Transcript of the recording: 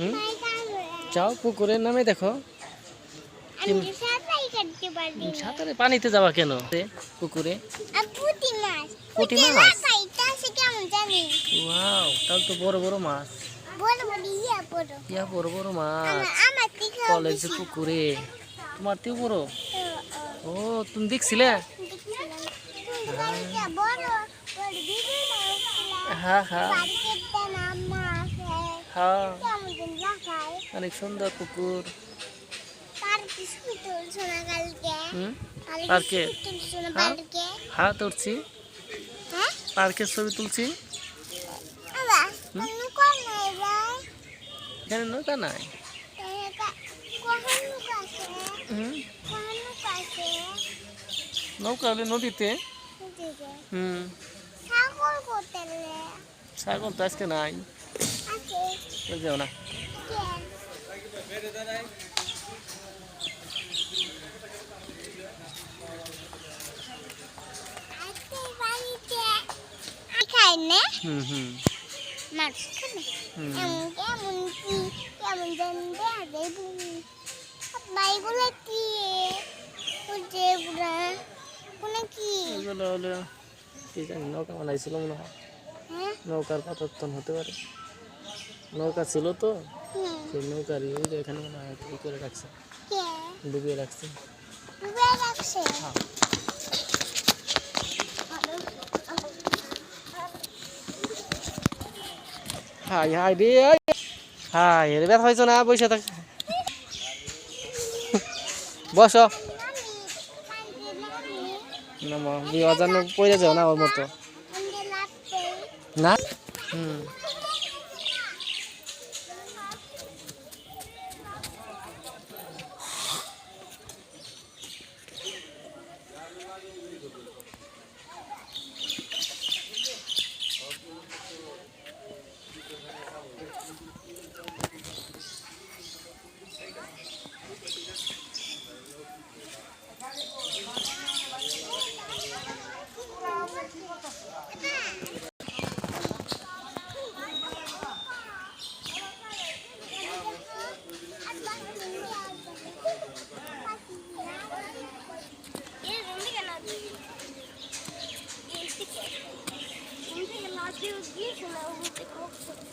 হুম? যাও পুকুরের নামে দেখো। সাঁতার পানিতে যাওয়া কেন? পুকুরে? পুঁটি মাছ। ওয়াও তাহলে তো বড় বড় মাছ। ইয়া বড়। বড় মাছ। পুকুরে। তোমার তেও বড়? ও তুমি দেখছিলে? হ্যাঁ হ্যাঁ হ্যাঁ। অনেক সুন্দর পুকুর। পার্কে? হ্যাঁ। হ্যাঁ তুলছি। হ্যাঁ? পার্কের ছবি তুলছি। এখানে নৌকা নাই। নৌকা হলে নদীতে। হুম। ছাগল তো আজকে নাই। যাও না। হুম হুম। কি কেমন যেন দেয়া দেবু বাইগুলো কি বুঝে বুড়া কোনো কি এগুলো হলো কি জানি নৌকা বানাইছিল মনে হয়। নৌকার পাতন হতে পারে। নৌকা ছিল তো সেই নৌকার ওই যে এখানে মনে হয় ই করে রাখছে। ডুবিয়ে রাখছে। হ্যাঁ। হাই হাই রে হাই। রে ব্যথা হয়েছে না বসে থাক। বস। না জন্য পড়ে যাও না ওর মতো। না? হুম। You, you know what they call